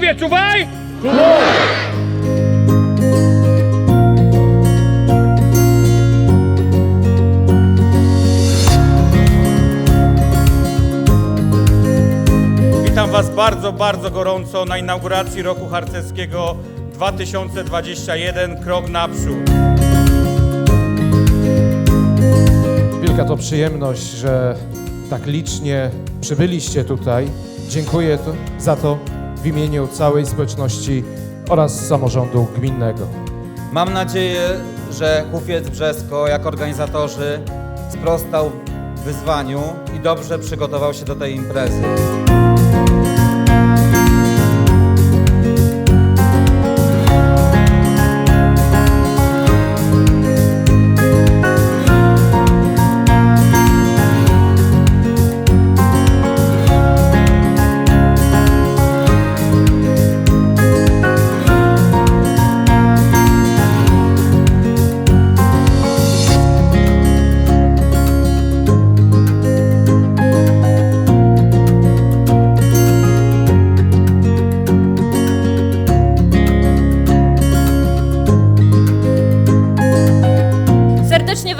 panowie, czuwaj! Witam Was bardzo, bardzo gorąco na inauguracji roku harcerskiego 2021 Krok Naprzód. Wielka to przyjemność, że tak licznie przybyliście tutaj. Dziękuję to, za to w imieniu całej społeczności oraz samorządu gminnego. Mam nadzieję, że Hufiec Brzesko jako organizatorzy sprostał wyzwaniu i dobrze przygotował się do tej imprezy.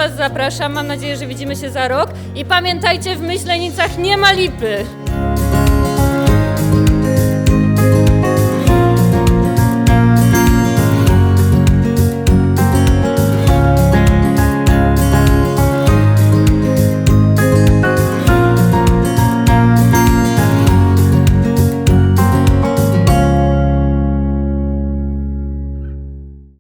Was zapraszam. Mam nadzieję, że widzimy się za rok. I pamiętajcie, w Myślenicach nie ma lipy.